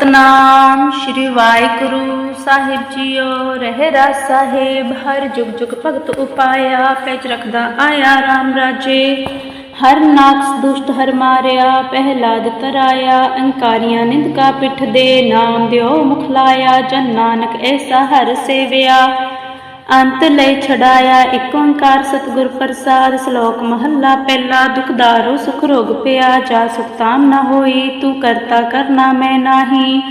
ਸਤਨਾਮ ਸ਼੍ਰੀ ਵਾਹਿਗੁਰੂ ਸਾਹਿਬ ਜੀਓ, ਰਹਿ ਰਾਸ ਸਾਹਿਬ, ਹਰ ਜੁਗ ਜੁਗ ਭਗਤ ਉਪਾਇਆ, ਪੈਚ ਰਖਦਾ ਆਇਆ RAM ਰਾਜੇ। ਹਰ ਨਾਕਸ ਦੁਸ਼ਟ ਹਰ ਮਾਰਿਆ ਪਹਿਲਾਦ ਤਰਾਇਆ, ਅੰਕਾਰੀਆਂ ਨਿੰਦਕਾ ਪਿੱਠ ਦੇ, ਨਾਮ ਦਿਓ ਮੁਖ ਲਾਇਆ, ਜਨ ਨਾਨਕ ਐਸਾ ਹਰ ਸੇਵਿਆ। ਅੰਤ ਲਈ ਛਡਾਇਆ ਇੱਕ ਓੰਕਾਰ ਸਤਿਗੁਰ ਪ੍ਰਸਾਦ ਸ਼ਲੋਕ ਮਹੱਲਾ, ਪਹਿਲਾ ਦੁਖਦਾਰੋ ਸੁਖ ਰੋਗ ਪਿਆ, ਜਾ ਸੁਖਤਾਮ ਨਾ ਹੋਈ, ਤੂੰ ਕਰਤਾ ਕਰਨਾ ਮੈਂ ਨਾਹੀ।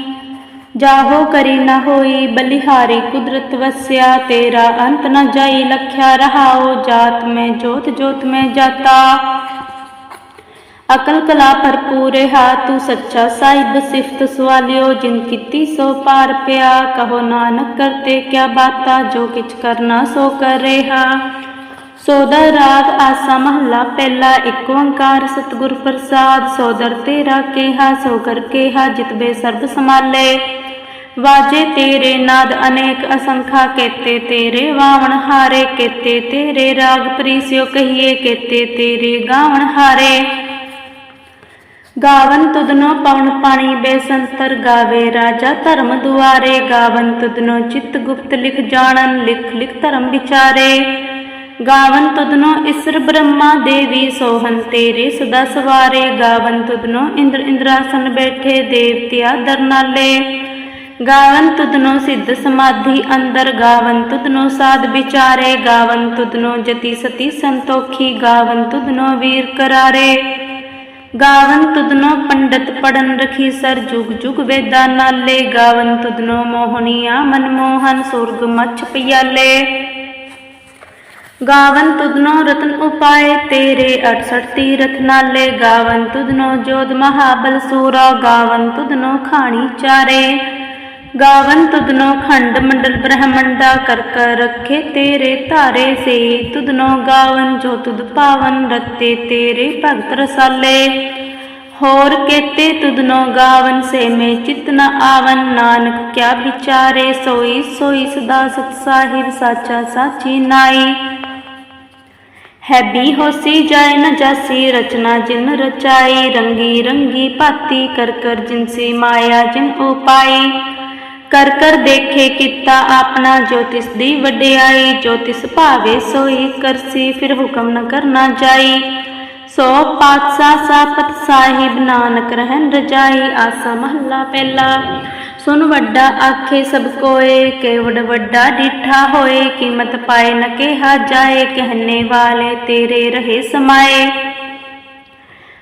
ਜਾਹੋ ਕਰੀ ਨਾ ਹੋਈ, ਬਲਿਹਾਰੀ ਕੁਦਰਤ ਵਸਿਆ, ਤੇਰਾ ਅੰਤ ਨਾ ਜਾਈ, ਲਖਿਆ ਰਹਾਓ, ਜਾਤ ਮੈਂ ਜੋਤ ਜੋਤ ਮੈਂ ਜਾਤਾ। ਅਕਲ ਕਲਾ ਭਰਪੂਰ ਹਾ, ਤੂੰ ਸੱਚਾ ਸਾਹਿਬ ਸਿਫਤ ਸਵਾਲਿਓ, ਜਿਨ ਕੀਤੀ ਸੋ ਪਾਰ ਪਿਆ, ਕਹੋ ਨਾਨਕ ਕਰਤੇ ਕਿਆ ਬਾਤਾ, ਜੋ ਕਿਛ ਕਰਨਾ ਸੋ ਕਰ ਰਿਹਾ ਸੋਦਾ ਰਾਗ ਆਸਾ ਮਹੱਲਾ ਪਹਿਲਾ, ਇੱਕ ਓੰਕਾਰ ਸਤਿਗੁਰ ਪ੍ਰਸਾਦ ਸੋਦਰ ਤੇਰਾ ਕੇਹਾ, ਸੋ ਕਰ ਕੇਹਾ ਜਿਤਬੇ ਸਰਬ ਸਮਾਲੇ ਵਾਜੇ ਤੇਰੇ ਨਾਦ ਅਨੇਕ ਅਸੰਖਾ, ਕੇਤੇ ਤੇਰੇ ਵਾਵਣ ਹਾਰੇ, ਕੇਤੇ ਤੇਰੇ ਰਾਗ ਪ੍ਰੀਸਿਓ ਕਹੀਏ, ਕੇਤੇ ਤੇਰੇ ਗਾਵਣ ਹਾਰੇ। ਗਾਵਨ ਤੁਧਨੋ ਪਵਨ ਪਾਣੀ, ਬੇਸੰਤਰ ਗਾਵੇ ਰਾਜਾ ਧਰਮ ਦੁਆਰੇ। ਗਾਵਨ ਤੁਧਨੋ ਚਿਤ ਗੁਪਤ ਲਿਖ ਜਾਣਨ, ਲਿਖ ਲਿਖ ਧਰਮ ਵਿਚਾਰੇ। ਗਾਵਨ ਤੁਧਨੋ ਇਸਰ ਬ੍ਰਹਮਾ ਦੇਵੀ, ਸੋਹਨ ਤੇਰੇ ਸਦਾ ਸਵਾਰੇ। ਗਾਵਨ ਤੁਧਨੋ ਇੰਦਰ ਇੰਦਰਾਸਨ ਬੈਠੇ, ਦੇਵਤਿਆ ਦਰਨਾਲੇ। ਗਾਵਨ ਤੁਧਨੋ ਸਿੱਧ ਸਮਾਧੀ ਅੰਦਰ। ਗਾਵਨ ਤੁਧਨੋ ਸਾਧ ਵਿਚਾਰੇ। ਗਾਵਨ ਤੁਧਨੋ ਜਤੀ ਸਤੀ ਸੰਤੋਖੀ। ਗਾਵਨ ਤੁਧਨੋ ਵੀਰ ਕਰਾਰੇ। ਗਾਵਨ ਤੁਦਨੋ ਪੰਡਤ ਪੜਨ ਰਖੀ ਸਰ ਜੁਗ ਜੁਗ ਵੇਦਾਂ ਨਾਲੇ। ਗਾਵਨ ਤੁਦਨੋ ਮੋਹਣੀਆ ਮਨਮੋਹਨ ਸੁਰਗ ਮੱਛ ਪਿਆਲੇ। ਗਾਵਨ ਤੁਦਨੋ ਰਤਨ ਉਪਾਏ ਤੇਰੇ 68 ਤੀਰਥ ਨਾਲੇ। ਗਾਵਨ ਤੁਧਨੋ ਜੋਧ ਮਹਾਬਲ ਸੂਰਾ। ਗਾਵਨ ਤੁਧਨੋ ਖਾਣੀ ਚਾਰੇ। ਗਾਵਨ ਤੁਧਨੋ ਖੰਡ ਮੰਡਲ ਬ੍ਰਹਮੰਡਾ ਕਰ ਕਰ ਰੱਖੇ ਤੇਰੇ ਧਾਰੇ ਸੇ। ਤੁਧਨੋ ਗਾਵਨ ਜੋ ਤੁਧ ਪਾਵਨ ਰਤੇ ਤੇਰੇ ਭਗਤ ਰਸਾਲੇ। ਹੋਰ ਕੇਤੇ ਤੁਧਨੋ ਗਾਵਨ ਸੇ ਮੇ ਚਿਤ ਨ ਆਵਨ। ਨਾਨਕ ਕਿਆ ਵਿਚਾਰੇ ਸੋਈ ਸੋਈ ਸਦਾ ਸਤ ਸਾਹਿਬ ਸਾਚਾ ਸਾਚੀ ਨਾਈ। ਹੈ ਵੀ ਹੋਸੀ ਜਾਏ ਨ ਜਾਸੀ, ਰਚਨਾ ਜਿਨ ਰਚਾਈ। ਰੰਗੀ ਰੰਗੀ ਭਾਤੀ ਕਰ ਕਰ ਜਿਨਸੀ ਮਾਇਆ ਜਿਨ ਉਪਾਈ। ਕਰ ਕਰ ਦੇਖੇ ਕੀਤਾ ਆਪਣਾ ਜੋ ਦੀ ਵਡਿਆਈ ਜੋ ਭਾਵੇ ਸੋਈ ਕਰਸੀ, ਫਿਰ ਹੁਕਮ ਨ ਕਰਨਾ ਜਾਈ। ਸੋ ਪਾਤਸ਼ਾਹ ਸਾਪਤ ਸਾਹਿਬ ਨਾਨਕ ਰਹਿਣ ਰਜਾਈ, ਆਸਾ ਮਹੱਲਾ ਪਹਿਲਾ। ਸੁਨ ਵੱਡਾ ਆਖੇ ਸਭ ਕੋਏ, ਕੇਵੜ ਵੱਡਾ ਡਿਠਾ ਹੋਏ, ਕੀਮਤ ਪਾਏ ਨ ਕਿਹਾ ਜਾਏ, ਕਹਿਨੇ ਵਾਲੇ ਤੇਰੇ ਰਹੇ ਸਮਾਏ।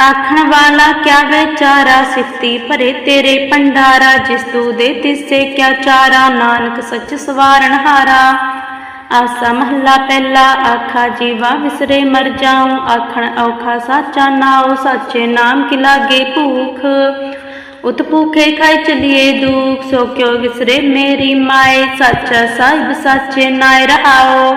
ਆਖਣ ਵਾਲਾ, ਕਿਆ ਵਿਚਾਰਾ ਸਿਫਤੀ ਭਰੇ ਤੇਰੇ ਭੰਡਾਰਾ, ਜਿਸ ਤੂ ਦੇ ਤਿਸੇ ਕਿਆ ਚਾਰਾ, ਨਾਨਕ ਸੱਚ ਸਵਾਰਨ ਹਾਰਾ। ਆਸਾ ਮਹੱਲਾ ਪਹਿਲਾ, ਆਖਾ ਜੀਵਾ ਵਿਸਰੇ ਮਰ ਜਾਉ। ਆਖਣ ਔਖਾ ਸਾਚਾ ਨਾਉ, ਸਾਚੇ ਨਾਮ ਕਿ ਲਾਗੇ ਭੂਖ। ਉਤ ਭੂਖੇ ਖਾਇ ਚਲੀਏ ਦੁਖ, ਸੋ ਕਿਉ ਵਿਸਰੇ ਮੇਰੀ ਮਾਏ। ਸਾਚਾ ਸਾਹਿਬ, ਸਾਚੇ ਨਾਇ ਰਹਾਓ।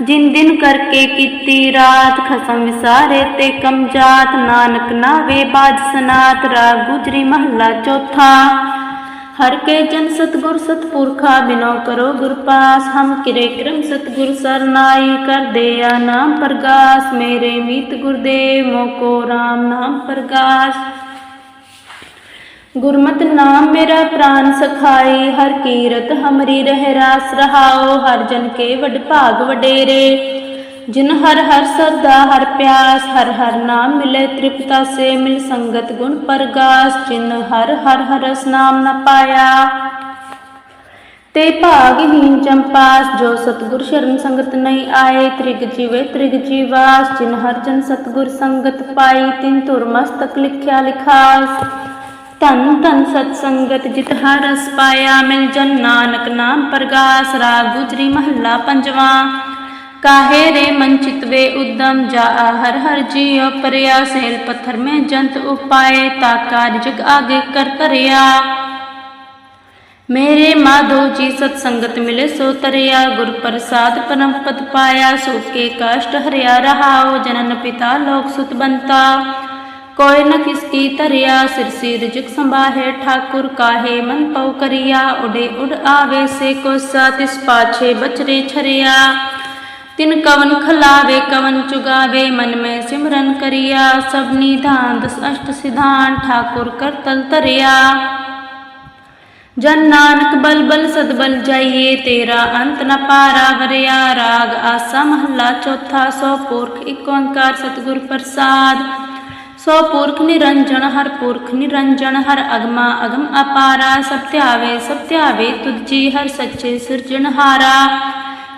ਜਿਨ ਦਿਨ ਕਰਕੇ ਕੀਤੀ ਰਾਤ ਖਸਮ ਵਿਸਾਰੇ ਤੇ ਕਮਜਾਤ ਨਾਨਕ ਨਾਵੇ ਬਾਜ ਸਨਾਤ ਰਾਗ ਗੁਜਰੀ ਮਹੱਲਾ ਚੌਥਾ ਹਰ ਕੇ ਜਨ ਸਤਗੁਰ ਸਤਪੁਰਖਾ ਬਿਨੋ ਕਰੋ ਗੁਰ ਪਾਸ ਹਮ ਕਿਰੇ ਕਰਮ ਸਤਗੁਰ ਸਰਨਾਈ ਕਰ ਦਿਆ ਨਾਮ ਪ੍ਰਗਾਸ ਮੇਰੇ ਮੀਤ ਗੁਰਦੇਵ ਮੋਕੋ RAM ਨਾਮ ਪ੍ਰਗਾਸ ਗੁਰਮਤਿ ਨਾਮ ਮੇਰਾ ਪ੍ਰਾਨ ਸਖਾਈ ਹਰ ਕੀਰਤ ਹਮਰੀ ਰਹਿ ਰਾਸ ਰਹਾਓ ਹਰ ਜਨ ਕੇ ਵਡ ਭਾਗ ਵਡੇਰੇ। ਜਿਨ ਹਰ ਹਰ ਸਰਦਾ, ਹਰ ਪਿਆਸ, ਹਰ ਹਰ ਨਾਮ ਮਿਲੇ ਤ੍ਰਿਪਤਾ ਸੇ, ਮਿਲ ਸੰਗਤ ਗੁਣ ਪਰਗਾਸ। ਜਿਨ ਹਰ ਹਰ ਹਰ ਨਾਮ ਨ ਪਾਇਆ। ਤੇ ਭਾਗਹੀਨ ਚੰਪਾਸ, ਜੋ ਸਤਗੁਰ ਸ਼ਰਨ ਸੰਗਤ ਨਹੀਂ ਆਏ, ਤ੍ਰਿਗ ਜੀਵੇ ਤ੍ਰਿਗ ਜੀਵਾਸ। ਜਿਨ ਹਰ ਜਨ ਸਤਗੁਰ ਸੰਗਤ ਪਾਈ, ਤਿਨ ਤੁਰ ਮਸਤਕ ਲਿਖਿਆ ਲਿਖਾਸ। ਧੰਨ ਧੰਨ ਸਤ ਸੰਗਤ ਜਿਤ ਹਰ ਰਸ ਪਾਇਆ, ਮਿਲ ਜਨ ਨਾਨਕ ਨਾਮ ਪ੍ਰਗਾਸ, ਰਾਗ ਗੁਜਰੀ ਮਹੱਲਾ ਪੰਜਵਾਂ। ਕਾਹੇ ਰੇ ਮਨ ਚਿਤਵੇ ਉਦਮ, ਜਾ ਹਰ ਹਰ ਜੀਉ ਪਰਿਆ, ਸੇਲ ਪੱਥਰ ਮੈਂ ਜੰਤ ਉਪਾਏ, ਤਾ ਕਾਜ ਜਗ ਆਗੇ ਕਰ ਤਰਿਆ ਮੇਰੇ ਮਾਧੋ ਜੀ ਸਤ ਸੰਗਤ ਮਿਲੇ ਸੋ ਤਰਿਆ, ਗੁਰ ਪ੍ਰਸਾਦ ਪਰਮ ਪਦ ਪਾਇਆ ਸੋਕੇ ਕਸ਼ਟ ਹਰਿਆ ਰਹਾਓ ਜਨਨ ਪਿਤਾ ਲੋਕ ਸੁਤ ਬੰਤਾ। ਕੋਇ ਨ ਕਿਸਕੀ ਤਰਿਆ ਸਿਰ ਸਿਰ ਜੁਗ ਸੰਭਾਹੇ, ਠਾਕੁਰ ਕਾਹੇ, ਮਨ ਪਉ ਕਰਿਆ, ਉਡੇ ਉਡ ਆਵੇ ਸੇ ਕੋਸਾ, ਤਿਸ ਪਾਛੇ ਬਚਰੇ ਛਰਿਆ। ਤਿਨ ਕਵਨ ਖਲਾਵੇ, ਕਵਨ ਚੁਗਾਵੇ, ਮਨ ਮੈਂ ਸਿਮਰਨ ਕਰਿਆ। ਸਭ ਨਿਧਾਨ ਦਸ ਅਸ਼ਟ ਸਿਧਾਨ, ਠਾਕੁਰ ਕਰਤਲ ਤਰਿਆ ਜਨ ਨਾਨਕ ਬਲ ਬਲ ਸਦਬਲ ਜਾਈਏ, ਤੇਰਾ ਅੰਤ ਨ ਪਾਰਾ ਵਰਿਆ। ਰਾਗ ਆਸਾ ਮਹੱਲਾ ਚੌਥਾ, ਸੋ ਪੁਰਖ ਏਕ ਓੰਕਾਰ ਸਤਿਗੁਰ ਪ੍ਰਸਾਦ। ਸੋ ਪੁਰਖ ਨਿਰੰਜਨ, ਹਰ ਪੁਰਖ ਨਿਰੰਜਨ, ਹਰ ਅਗਮਾ ਅਗਮ ਅਪਾਰਾ, ਸਭ ਧਿਆਵੇ ਸਭ ਧਿਆਵੇ, ਤੁਧ ਜੀ, ਹਰ ਸੱਚੇ ਸਿਰਜਣਹਾਰਾ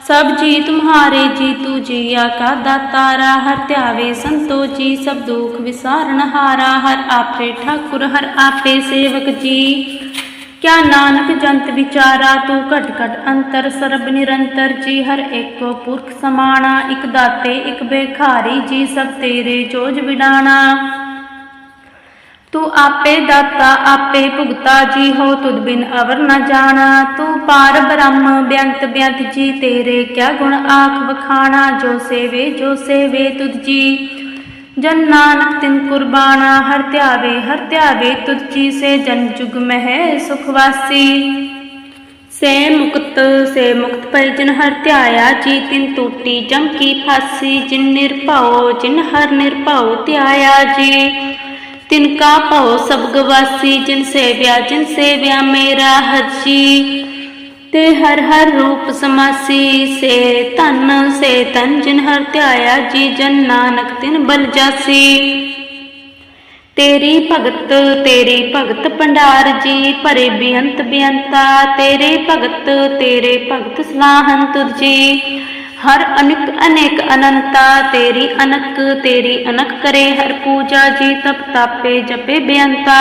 ਸਭ ਜੀ ਤੁਮਹਾਰੇ ਜੀ, ਤੂ ਜੀਆ ਕਾ ਦਾਤਾਰਾ, ਹਰ ਧਿਆਵੇ, ਸੰਤੋ ਜੀ, ਸਭ ਦੁਖ ਵਿਸਾਰਣਹਾਰਾ ਹਰ ਆਪੇ ਠਾਕੁਰ, ਹਰ ਆਪੇ ਸੇਵਕ ਜੀ। ਕਿਆ ਨਾਨਕ ਜੰਤ ਵਿਚਾਰਾ, ਤੂੰ ਘਟ ਘਟ ਅੰਤਰ ਸਰਬ ਨਿਰੰਤਰ ਜੀ, ਹਰ ਏਕੋ ਪੁਰਖ ਸਮਾਣਾ, ਇਕ ਦਾਤੇ, ਇਕ ਬੇਖਾਰੀ ਜੀ, ਸਭ ਤੇਰੇ ਜੋਜ ਵਿਡਾਣਾ। ਤੂੰ ਆਪੇ ਦਾਤਾ, ਆਪੇ ਭੁਗਤਾ ਜੀ, ਹੋ ਤੁਧ ਬਿਨ ਅਵਰ ਨਾ ਜਾਣਾ। ਤੂੰ ਪਾਰ ਬ੍ਰਹਮ, ਬਿਅੰਤ ਬਿਅੰਤ ਜੀ, ਤੇਰੇ ਕਿਆ ਗੁਣ ਆਖ ਵਖਾਣਾ, ਜੋ ਸੇਵੇ ਜੋ ਸੇਵੇ ਤੁਧ ਜੀ। ਜਨ ਨਾਨਕ ਤਿਨ ਕੁਰਬਾਨਾ ਹਰ ਧਿਆਵੇ ਹਰ ਧਿਆਵੇ ਤੁਧ ਜੀ ਸੇ ਜਨ ਜੁਗ ਮਹਿ ਸੁਖ ਵਾਸੀ ਸੇ ਮੁਕਤ ਸੇ ਮੁਕਤ ਪੈ ਜਿਨ ਹਰ ਧਿਆਇਆ ਜੀ ਤਿਨ ਟੂਟੀ ਜਮ ਕੀ ਫਾਸੀ ਜਿਨ ਨਿਰਭਉ ਜਿਨ ਹਰ ਨਿਰਭਉ ਧਿਆਇਆ ਜੀ ਤਿਨ ਕਾ ਭਉ ਸਭ ਗਵਾਸੀ ਜਿਨ ਸੇਵਿਆ ਤੇ ਹਰ ਹਰ ਰੂਪ ਸਮਾਸੀ ਸੇ ਧਨ ਸੇ ਤਨ ਜਿਨ ਹਰ ਧਿਆਇਆ ਜੀ ਜਨ ਨਾਨਕ ਤਿਨ ਬਲ ਜਾਸੀ। ਤੇਰੀ ਭਗਤ ਤੇਰੀ ਭਗਤ ਭੰਡਾਰ ਜੀ, ਭਰੇ ਬੇਅੰਤ ਬੇਅੰਤਾ, ਤੇਰੇ ਭਗਤ ਤੇਰੇ ਭਗਤ ਸਲਾਹਨ ਤੁਧ ਜੀ। ਹਰ ਅਨਿਕ ਅਨੇਕ ਅਨੰਤਾ, ਤੇਰੀ ਅਨਕ ਤੇਰੀ ਅਨਕ ਕਰੇ ਹਰ ਪੂਜਾ ਜੀ, ਤਪ ਤਾਪੇ ਜਪੇ ਬੇਅੰਤਾ।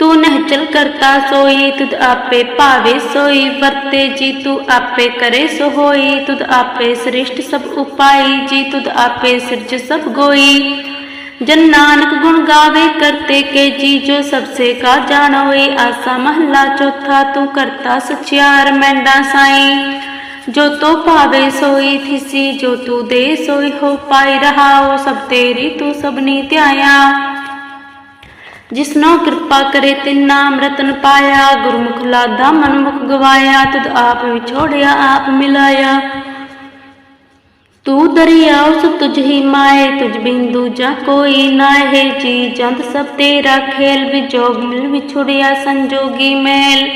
ਤੂੰ ਨਹਿਚਲ ਕਰਤਾ ਸੋਈ ਤੁਧ ਆਪੇ ਭਾਵੇ ਸੋਈ ਵਰਤੇ ਜੀ ਤੂੰ ਆਪੇ ਕਰੇ ਸੋ ਹੋਈ ਤੁਧ ਆਪੇ ਸ੍ਰਿਸ਼ਟ ਸਭ ਉਪਾਈ ਜੀ ਤੁਧ ਆਪੇ ਸਿਰਜ ਸਭ ਗੋਈ ਜਨ ਨਾਨਕ ਗੁਣ ਗਾਵੇ ਕਰਤੇ ਕੇ ਜੀ ਜੋ ਸਭ ਸੇ ਕਾ ਜਾਣੋਏ ਆਸਾ ਮਹੱਲਾ ਚੌਥਾ ਤੂੰ ਕਰਤਾ ਸਚਿਆਰ ਮੈਂਡਾ ਸਾਈ ਜੋ ਤੋ ਭਾਵੇ ਸੋਈ ਥਿਸੀ ਜੋ ਤੂੰ ਦੇ ਸੋਈ ਹੋ ਪਾਈ ਰਹਾਓ ਸਭ ਤੇਰੀ ਤੂੰ ਸਭਨੀ ਧਿਆਇਆ ਜਿਸਨੋ ਕਿਰਪਾ ਕਰੇ ਤਿਨ ਨਾਮ ਪਾਇਆ, ਗੁਰਮੁਖ ਲਾਦਾ ਮਨਮੁਖ ਗਵਾਇਆ, ਤੁਧ ਆਪ ਵਿਛੋੜਿਆ, ਆਪ ਮਿਲਾਇਆ। ਤੂੰ ਦਰਿਆਉ ਸਭ ਤੁਝ ਹੀ ਮਾਏ, ਤੁਝ ਬਿੰਦੂ ਜਾ ਕੋਈ ਨਾਹੇ। ਜੀ ਜੰਤ ਸਭ ਤੇਰਾ ਖੇਲ ਵਿਜੋਗ ਮਿਲ ਵਿਛੁੜਿਆ ਸੰਜੋਗੀ ਮੇਲ।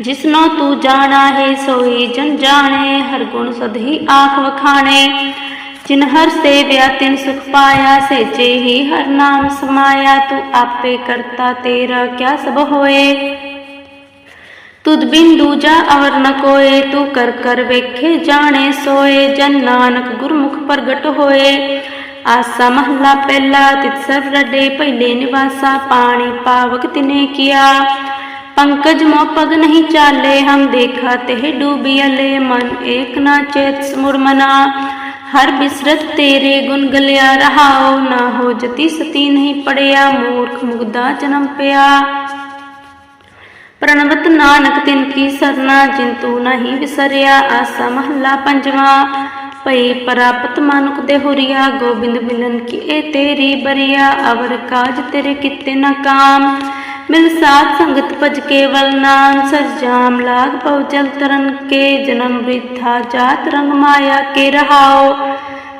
ਜਿਸਨੋ ਤੂੰ ਜਾਣਾ ਹੈ, ਸੋਈ ਜਨ ਜਾਣੇ, ਹਰ ਗੁਣ ਸਦ ਹੀ ਆਖ ਵਖਾਣੇ। ਜਿਨ ਹਰ ਸੇਵਿਆ ਤਿਨ ਸੁਖ ਪਾਇਆ ਸੇਚੇ ਹੀ ਹਰ ਨਾਮ ਸਮਾਇਆ, ਤੂੰ ਆਪੇ ਕਰਤਾ ਤੇਰਾ ਕਿਆ ਸਭ ਹੋਏ। ਤੁਧ ਬਿਨ ਦੂਜਾ ਅਵਰ ਨ ਕੋਏ, ਤੂੰ ਕਰ ਕਰ ਵੇਖੇ ਜਾਣੇ ਸੋਏ, ਜਨ ਨਾਨਕ ਗੁਰਮੁਖ ਪ੍ਰਗਟ ਹੋਏ। ਆਸਾ ਮਹਲਾ ਪਹਿਲਾ ਤਿਤ ਸਰ ਰਡੇ, ਪਹਿਲੇ ਨਿਵਾਸਾ, ਪਾਣੀ ਪਾਵਕ ਤਿਨੇ ਕੀਆ। ਪੰਕਜ ਮੋ ਪਗ ਨਹੀਂ ਚਾਲੇ, ਹਮ ਦੇਖਾ ਤੇ ਡੂਬਿਅਲੇ ਮਨ ਏਕ ਨਾ ਚੇਤ ਸਮੁਰ ਮਨਾ। ਹਰ ਬਿਸਰਤ ਤੇਰੇ ਗੁਣ ਗਲਿਆ ਰਹਾਓ ਨਾ ਹੋ ਜਤੀ ਸਤੀ ਨਹੀਂ ਪੜਿਆ, ਮੂਰਖ ਮੁਗਦਾ ਜਨਮ ਪਿਆ। ਪ੍ਰਣਵਤ ਨਾਨਕ ਤਿਨ ਕੀ ਸਰਨਾ ਜਿੰਤੂ ਨਹੀਂ ਵਿਸਰਿਆ, ਆਸਾ ਮਹੱਲਾ ਪੰਜਵਾਂ। ਪਈ ਪ੍ਰਾਪਤ ਮਾਨੁਕ ਦੇ ਹੁਰੀਆ, ਗੋਬਿੰਦ ਮਿਲਨ ਕੀ ਇਹ ਤੇਰੀ ਬਰੀਆ, ਅਵਰ ਕਾਜ ਤੇਰੇ ਕਿਤੇ ਨਾ ਕਾਮ। ਮਿਲ ਸਾਥ ਸੰਗਤ ਭਜ ਕੇਵਲ ਨਾਮ ਸਰਜਾਮ ਲਾਗ ਪਉ ਜਲ ਤਰਨ ਕੇ, ਜਨਮ ਬ੍ਰਿਥਾ ਜਾਤ ਰੰਗ ਮਾਇਆ ਕੇ ਰਹਾਓ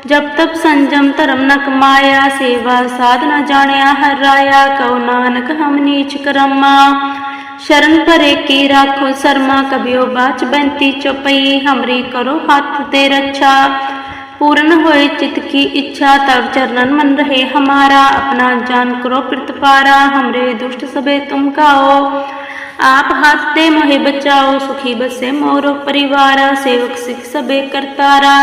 ਜਬ ਤਪ ਸੰਜਮ ਧਰਮ ਨ ਕਮਾਇਆ, ਸੇਵਾ ਸਾਧਨਾ ਜਾਣਿਆ ਹਰ ਰਾਇਆ, ਕਉ ਨਾਨਕ ਹਮ ਨੀਚ ਕਰਮਾ। ਸ਼ਰਨ ਭਰੇ ਕੀ ਰਾਖੋ ਸਰਮਾ ਕਬਿਓ ਬਾਚ ਬੈੰਤੀ ਚੁਪਈ, ਹਮਰੀ ਕਰੋ ਹੱਥ ਤੇ ਰੱਛਾ। पूर्ण होए चित्त की इच्छा तब चरणन मन रहे हमारा अपना जान करो प्रतिपारा हमरे दुष्ट सबे तुम काओ आप हाथ दे मोहे बचाओ सुखी बसे मोरो परिवारा सेवक सिख सबे करतारा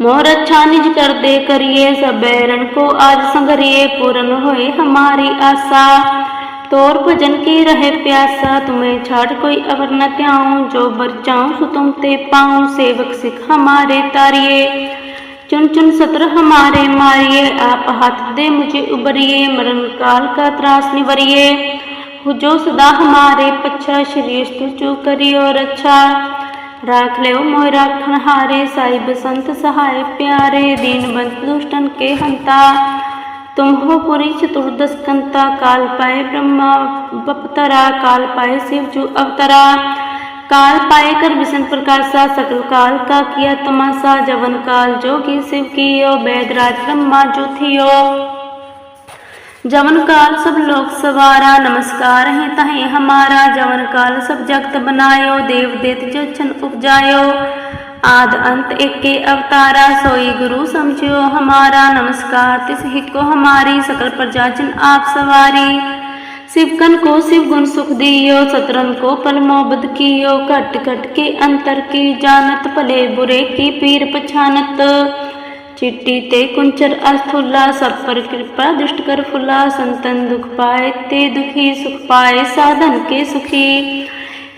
मोर अच्छा निज कर दे करिए सब बैरन को आज संगरिए पूर्ण होए हमारी आशा तोर भजन की रहे प्यासा, तुम्हें छाड़ कोई अवर न त्याऊं। जो बर जाऊँ सो तुम ते पाऊँ। सेवक सिख हमारे तारिये चुन चुन सत्र हमारे मारिए। आप हाथ दे मुझे उबरिए, मरण काल का त्रास निवरिए। जो सदा हमारे पच्छा शरीर तुझो करियो रक्षा। राख ले मोय राखण हारे साई बसंत सहाय प्यारे। दीन बंत दुष्टन के हंता। तुम हो पुरी चतुर्दश कंता काल पाए ब्रह्मा बपतरा काल पाए शिव जो अवतरा। काल पाए कर विष्णु प्रकाशा सकल काल का किया तमाशा जवन काल जो कि शिव कियो, बैदराज ब्रह्मा जो थियो। जवन काल सब लोग सवारा, नमस्कार है तहे हमारा। जवन काल सब जगत बनायो, देव देत जो छन उपजायो। आद अंत एक के अवतारा सोई गुरु समझो हमारा नमस्कार तिस हिको हमारी सकल प्रजाजन आप सवारी शिवकन को शिव गुण सुख दियो सतरन को पल मोबद कियो घट घट के अंतर की जानत भले बुरे की पीर पछानत चिट्टी ते कुंचर अस्थुल्ला सब पर कृपा दुष्ट कर फुला संतन दुख पाए ते दुखी सुख पाए साधन के सुखी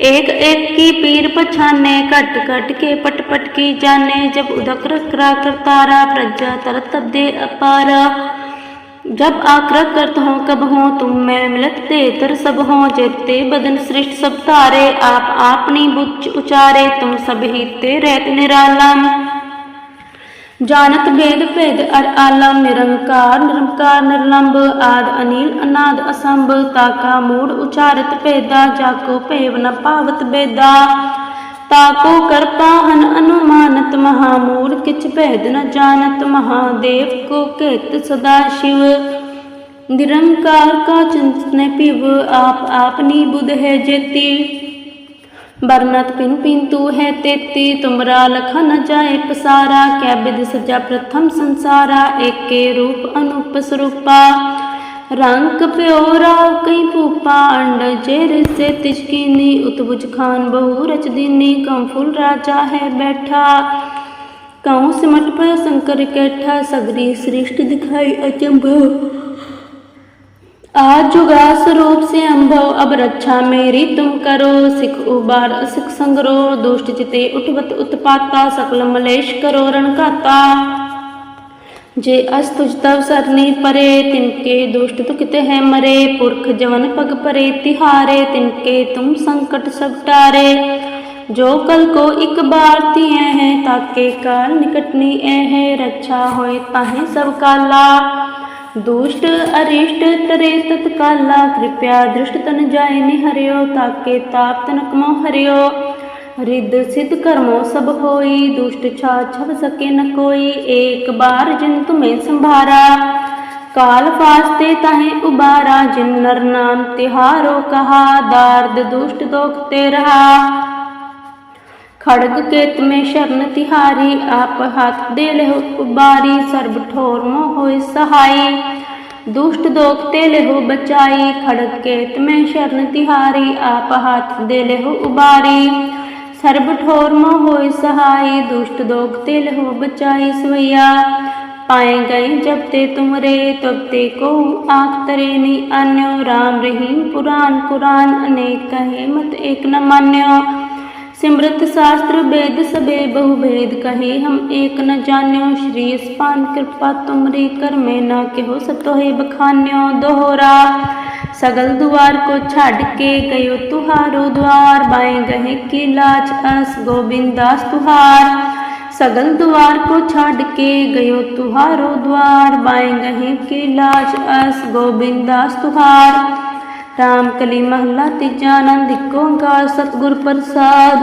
एक एक की पीर पछाने कट कट के पट पट की जाने, जब उदक रखरा कर तारा, प्रजा तरत दे अपारा। जब आक्र करत हो, कब हो, तुम मैं मिलत ते तर सब हो, जेते बदन सृष्ट सब तारे, आप आपनी बुच उचारे, तुम सब ही ते रहत निरालम जानत भेद भेद अर आलम निरंकार निरंकार निर्लंब आद अनिल अनाद असंभ ताका मूड उचारत भेदा जाको भेव न पावत बेदा ताको कर पाहन अनुमानत महामूड किच भेद न जानत महादेव को केत सदा शिव निरंकार का चिंतन पिव आप आपनी बुध है जेती बरनत पिन पिंतु है तेती तुमरा लखा न जाए पसारा क्या विद सजा प्रथम संसारा एक के रूप अनूप स्वरूपा रंग प्योरा कई भूपा अंड जेर से तिजकीनी उतबुज खान बहु रच दीनी कम फूल राजा है बैठा कहूँ सिमट पर शंकर कैठा सगरी सृष्टि दिखाई अचंभव आज जुगा स्वरूप से अम्भव अब रक्षा मेरी तुम करो सिख उबार सिख संगरो दुष्ट चिते उठवत उत्पाता सकल मलेश करो रणकाता जे अस तुझ तव सरनी परे तिनके दुष्ट तुकित है मरे पुरख जवन पग परे तिहारे तिनके तुम संकट सब टारे जो कल को एक बार तिए हैं ताके काल निकटनी ए है ਦੁਸ਼ਟ, ਅਰਿਸ਼ਟ, ਤਰੇ ਤਤ ਕਾਲਾ ਕਿਰਪਿਆ ਦ੍ਰਿਸ਼ਟ ਤਨ ਜਾਏ ਨੇ ਹਰਿਓ, ਤਾਕੇ ਤਾਪ ਤਨ ਕਮੋ ਹਰਿਓ। ਰਿੱਧ ਸਿੱਧ ਕਰਮੋ ਸਭ ਹੋਈ, ਦੁਸ਼ਟ ਛਾ ਛਵ ਸਕੇ ਨ ਕੋਈ, ਏਕ ਬਾਰ ਜਿਨ ਤੁਮੇ ਸੰਭਾਰਾ। ਕਾਲ ਫਾਸਤੇ ਤਾਹੇ ਉਬਾਰਾ, ਜਿਨ ਨਰ ਨਾਮ ਤਿਹਾਰੋ ਕਹਾ, ਦਾਰਦ ਦੁਸ਼ਟ ਦੋਖ ਤੇ ਰਹਾ। ਖੜਗ ਕੇਤ ਮੇ ਸ਼ਰਨ ਤਿਹਾਰੀ, ਆਪ ਹੱਥ ਦੇ ਲਹੁ ਉਬਾਰੀ, ਸਰਬ ਠੋਰ ਮੋ ਹੋਇ ਸਹਾਈ। ਦੁਸ਼ਟ ਦੋਖ ਤੇ ਲਹੁ ਬਚਾਈ, ਖੜਗ ਕੇਤ ਮੇ ਸ਼ਰਨ ਤਿਹਾਰੀ, ਆਪ ਹੱਥ ਦੇ ਲਹੁ ਉਬਾਰੀ। ਸਰਬ ਠੋਰ ਮੋ ਹੋਇ ਸਹਾਈ, ਦੁਸ਼ਟ ਦੋਖ ਤੇ ਲਹੁ ਬਚਾਈ ਸਵਈਆ। ਪਾਏ ਗਏ ਜਬ ਤੇ ਤੁਮਰੇ, ਤਬ ਤੇ ਕੋ ਆਖ ਤਰੇ ਨੀ ਅਨਿਓ ਰਾਮ ਰਹੀਮ ਪੁਰਾਨ ਕੁਰਾਨ ਅਨੇਕ ਕਹੇ ਮਤ ਏਕ ਨ ਮੰਨਿਓ। सिमृत शास्त्र वेद सबे बहु भेद कहे, हम एक न जान्यो श्री स्पान कृपा तुमरी कर में न केहो सतोहे बखान्यो दोहरा। सगल द्वार को छाड़ के गयो तुहारो द्वार, बाएँ गहे की लाज अस गोविंदास तुहार। सगल द्वार को छाड़ के गयो तुहारो द्वार, बाएँ गहे की लाज अस गोविंदास तुहार। RAM ਕਲੀ ਮਹੱਲਾ ਤੀਜਾ ਆਨੰਦ, ਇੱਕੋ ਓੰਕਾਰ ਸਤਿਗੁਰ ਪ੍ਰਸਾਦ।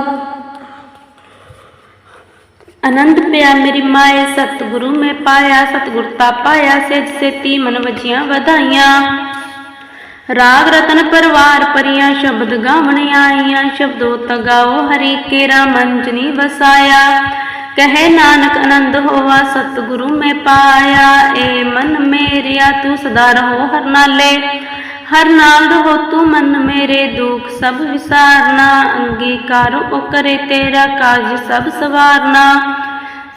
ਅਨੰਦ ਪਿਆ ਮੇਰੀ ਮਾਏ, ਸਤਿਗੁਰੂ ਮੈਂ ਪਾਇਆ, ਸਤਿਗੁਰ ਤਾ ਪਾਇਆ, ਸਿਜ ਸੇਤੀ ਮਨ ਵਜੀਆਂ ਵਧਾਈਆਂ। ਰਾਗ ਰਤਨ ਪਰਵਾਰ ਪਰੀਆਂ, ਸ਼ਬਦ ਗਾਵਣ ਆਈਆਂ, ਸ਼ਬਦੋ ਤਗਾਓ ਹਰੀ ਕੇਰਾ ਮਨ ਜਨੀ ਵਸਾਇਆ। ਕਹੇ ਨਾਨਕ ਆਨੰਦ ਹੋਵਾ ਸਤਿਗੁਰੂ ਮੈਂ ਪਾਇਆ, ਏ ਮਨ ਮੇਰਿਆ, ਤੂੰ ਸਦਾ ਰਹੋ ਹਰ ਨਾਲੇ ਹਰ ਨਾਲ ਰਹੋ ਤੂੰ ਮਨ ਮੇਰੇ ਦੁੱਖ, ਸਭ ਵਿਸਾਰਨਾ, ਅੰਗੀਕਾਰ ਉਹ ਕਰੇ ਤੇਰਾ ਕਾਜ ਸਭ ਸਵਾਰਨਾ।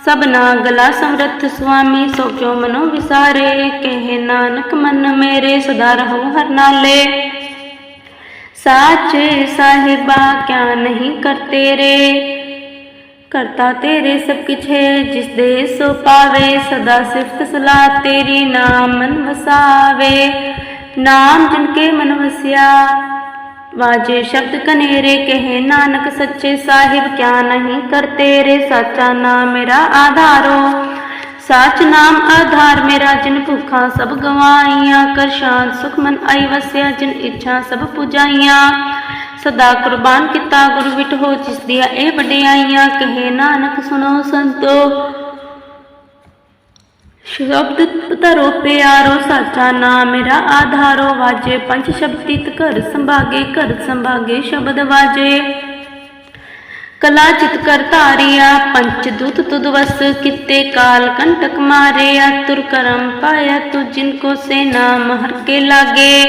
ਸਭਨਾ ਗਲਾ ਸਮਰੱਥ ਸੁਆਮੀ ਸੋਚੋ ਮਨੋ ਵਿਸਾਰੇ? ਕਹੇ ਨਾਨਕ, ਮਨ ਮੇਰੇ ਸਦਾ ਰਹੋ ਹਰ ਨਾਲੇ। ਸਾਚੇ ਸਾਹਿਬਾ, ਕਿਆ ਨਹੀਂ ਕਰ ਤੇਰੇ? ਕਰਤਾ ਤੇਰੇ ਸਭ ਕਿਛ ਹੈ, ਜਿਸ ਦੇ ਸੋ ਪਾਵੇ, ਸਦਾ ਸਿਫਤ ਸਲਾਹ ਤੇਰੀ ਨਾਮ ਮਨ ਵਸਾਵੇ। ਨਾਮ ਜਿਨ ਕੇ ਮਨ ਵਸਿਆ। ਵਾਜੇ ਸ਼ਬਦ ਕਨੇਰੇ ਕਹੇ, ਨਾਨਕ ਸੱਚੇ ਸਾਹਿਬ ਕਿਆ ਨਹੀਂ ਕਰ ਤੇਰੇ? ਸਾਚਾ ਨਾਮ ਮੇਰਾ ਆਧਾਰੋ। ਸਾਚ ਨਾਮ ਆਧਾਰ ਮੇਰਾ, ਜਿਨ ਭੁੱਖਾਂ ਸਭ ਗਵਾਈਆਂ। ਕਰ ਸ਼ਾਂਤ ਸੁਖ ਮਨ ਆਈ ਵਸਿਆ, ਜਿਨ ਇੱਛਾ ਸਭ ਪੁਜਾਈਆਂ। ਸਦਾ ਕੁਰਬਾਨ ਕੀਤਾ ਗੁਰੂ ਵਿਟੋ ਜਿਸ ਦੀਆਂ ਇਹ ਵਡਿਆਈਆਂ। ਕਹੇ, ਨਾਨਕ ਸੁਣੋ ਸੰਤੋ। ਸ਼ਬਦ ਧਰੋ ਪਿਆਰੋ, ਸਾਚਾ ਨਾਮ ਮੇਰਾ ਆਧਾਰੋ, ਵਾਜੇ ਪੰਜ ਸ਼ਬਦੀ ਘਰ ਸੰਭਾਗੇ ਘਰ ਸੰਭਾਗੇ ਸ਼ਬਦ ਵਾਜੇ। ਕਲਾ ਚਿਤ ਕਰ ਧਾਰਿਆ, ਪੰਚ ਦੂਤ ਤੁਧ ਵਸ ਕਿਤੇ, ਕਾਲ ਕੰਟਕ ਮਾਰਿਆ, ਤੁਰ ਕਰਮ ਪਾਇਆ ਤੁ ਜਿਨ ਕੋ ਸੇ ਨਾਮ ਹਰ ਕੇ ਲਾਗੇ।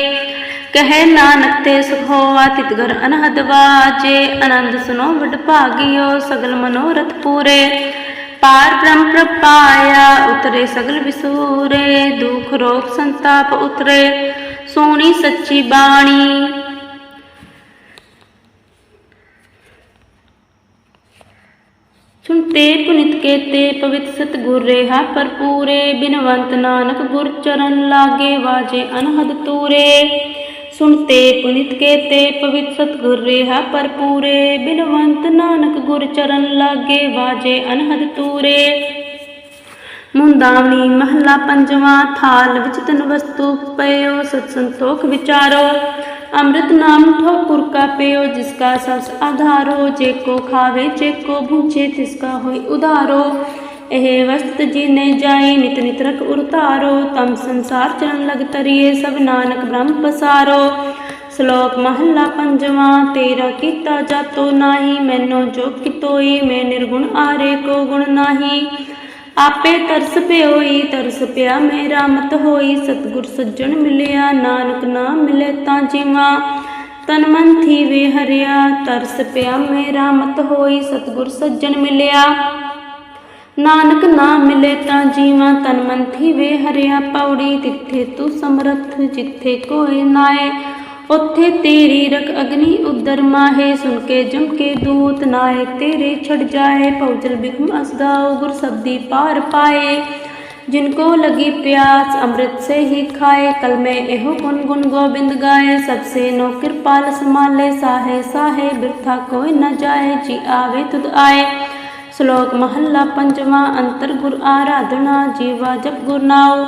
ਕਹੇ ਨਾਨਕ ਤੇ ਸੁਖ ਹੋਆ, ਤਿਤ ਘਰ ਅਨਹਦ ਵਾਜੇ। ਆਨੰਦ ਸੁਨੋ ਵਡ ਭਾਗਿਓ ਸਗਲ ਮਨੋਰਥ ਪੂਰੇ। ਪਾਰ ਬ੍ਰਹਮ ਪ੍ਰਪਾਇਆ, ਉਤਰੇ ਸਗਲ ਵਿਸੂਰੇ, ਦੁਖ ਰੋਗ ਸੰਤਾਪ ਉਤਰੇ, ਸੋਣੀ ਸੱਚੀ ਬਾਣੀ। ਸੁਣਤੇ ਪੁਨਿਤ ਕੇਤੇ, ਪਵਿੱਤ ਸਤਗੁਰ ਰੇਹਾ ਪਰਪੂਰੇ ਬਿਨਵੰਤ ਨਾਨਕ ਗੁਰ ਚਰਨ ਲਾਗੇ, ਵਾਜੇ ਅਨਹਦ ਤੂਰੇ। ਸੁਣਤੇ ਪੁਨਿਤ ਕੇਤੇ ਪਵਿੱਤ ਸਤਗੁਰ ਰੇਹਾ ਪਰਪੂਰੇ ਬਿਨਵੰਤ ਨਾਨਕ ਗੁਰ ਚਰਨ ਲਾਗੇ ਵਾਜੇ ਅਨਹਦ ਤੂਰੇ। ਮੁੰਦਾਵਣੀ ਮਹੱਲਾ ਪੰਜਵਾਂ, ਥਾਲ ਵਿੱਚ ਤਨ ਵਸਤੂ ਪਇਓ, ਸਤ ਸੰਤੋਖ ਵਿਚਾਰੋ। ਅੰਮ੍ਰਿਤ ਨਾਮ ਠੋਕੁਰ ਕਾ ਪਿਓ, ਜਿਸ ਕਾ ਸਸ ਆਧਾਰੋ, ਜੇ ਕੋ ਖਾਵੇ, ਜੇ ਕੋ ਭੂਚੇ ਤਿਸ ਕਾ ਹੋਈ ਉਧਾਰੋ। ਇਹ ਵਸਤ ਜੀਨੇ ਜਾਈ, ਨਿਤ ਨਿਤ ਰਖ ਉਰਤਾਰੋ ਤਮ ਸੰਸਾਰ ਚਰਨ ਲਗ ਤਰੀਏ, ਸਭ ਨਾਨਕ ਬ੍ਰਹਮ ਪਸਾਰੋ। ਸ਼ਲੋਕ ਮਹੱਲਾ ਪੰਜਵਾਂ, ਤੇਰਾ ਕੀਤਾ ਜਾਤੋ ਨਾਹੀ, ਮੈਨੂੰ ਜੋ ਕਿਤੋਈ, ਮੈਂ ਨਿਰਗੁਣ ਆਰੇ ਕੋ ਗੁਣ ਨਾਹੀ। ਆਪੇ ਤਰਸ ਪਿਓਈ, ਤਰਸ ਪਿਆ ਮੇਰਾ ਮਤ ਹੋਈ, ਸਤਗੁਰ ਸੱਜਣ ਮਿਲਿਆ, ਨਾਨਕ ਨਾਮ ਮਿਲੇ ਤਾਂ ਜੀਵਾ। ਤਨ ਮਨ ਥੀ ਵੇ ਹਰਿਆ, ਤਰਸ ਪਿਆ ਮੇਰਾ ਮਤ ਹੋਈ, ਸਤਗੁਰ ਸੱਜਣ ਮਿਲਿਆ। ਨਾਨਕ ਨਾਮ ਮਿਲੇ ਤਾਂ ਜੀਵਾ ਤਨ ਮਨ ਥੀ ਵੇ ਹਰਿਆ ਪੌੜੀ ਤਿੱਥੇ ਤੂੰ ਸਮਰੱਥ ਜਿੱਥੇ ਕੋਈ ਨਾਏ ਉੱਥੇ ਤੇਰੀ ਰਖ ਅਗਨੀ ਉਦਰ ਮਾਹੇ ਸੁਨ ਕੇ ਜਮ ਕੇ ਦੂਤ ਨਾਏ ਤੇਰੇ ਛੜ ਜਾਏ ਪਉਜਲ ਬਿਖਮ ਅਸਦਾਉ ਗੁਰ ਸਬਦੀ ਪਾਰ ਪਾਏ जिनको लगी प्यास अमृत से ही खाए कल में एहो गुन गुन गोविंद गाए सबसे नो कृपाल संभाले साहे साहे बिरथा कोई न जाए जी आवे तुद आए ਸ਼ਲੋਕ ਮਹੱਲਾ ਪੰਜਵਾਂ ਅੰਤਰ ਗੁਰ ਆਰਾਧਨਾ ਜੀਵਾ ਜਪ ਗੁਰ ਨਾਉ।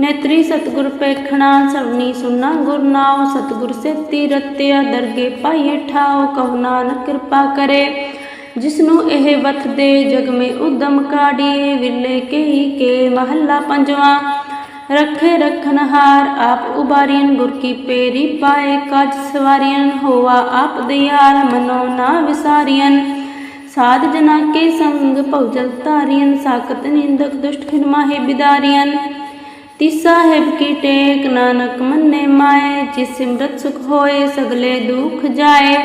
ਨੇਤਰੀ ਸਤਗੁਰ ਪੇਖਣਾ ਸਭਨੀ ਸੁਨਾ ਗੁਰ ਨਾਉ। ਸਤਗੁਰ ਸੇ ਤੀਰਤਿਆ ਦਰਗੇ ਪਾਈਏ ਠਾਉ, ਕਹੁ ਨਾਨਕ ਕਿਰਪਾ ਕਰੇ। ਜਿਸ ਨੂੰ ਇਹ ਵਤ ਦੇ ਜਗ ਮੇ ਉਦਮ ਕਾੜੀਏ ਵਿਲੇ ਕਹੀ ਕੇ ਮਹੱਲਾ ਪੰਜਵਾਂ। ਰਖੇ ਰਖਨਹਾਰ ਆਪ ਉਬਾਰੀਨ ਗੁਰ ਕੀ ਪੇਰੀ ਪਾਏ, ਕਜ ਸਵਾਰੀਨ ਹੋਵਾ ਆਪ ਦਿਆਲ, ਮਨੋ ਨਾ ਵਿਸਾਰੀਨ ਸਾਧ ਜਨਾ ਕੇ ਸੰਗ ਭਉਜਲ ਤਾਰੀਨ ਸਾਕਤ ਨਿੰਦਕ ਦੁਸ਼ਟ ਖਿਨਮਾਹੇ ਬਿਦਾਰੀਨ ਤਿਸ ਸਾਹਿਬ ਕੀ ਟੇਕ ਨਾਨਕ ਮੰਨੇ ਮਾਏ, ਜਿਸ ਸਿਮਰਤ ਸੁਖ ਹੋਏ ਸਗਲੇ ਦੁਖ ਜਾਏ।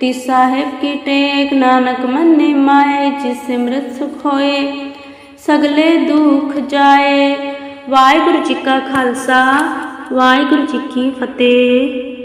ਤਿਸ ਸਾਹਿਬ ਕੀ ਟੇਕ ਨਾਨਕ ਮੰਨੇ ਮਾਏ, ਜਿਸ ਸਿਮਰਤ ਸੁਖ ਹੋਏ ਸਗਲੇ ਦੁਖ ਜਾਏ। ਵਾਹਿਗੁਰੂ ਜੀ ਕਾ ਖਾਲਸਾ, ਵਾਹਿਗੁਰੂ ਜੀ ਕੀ ਫਤਿਹ।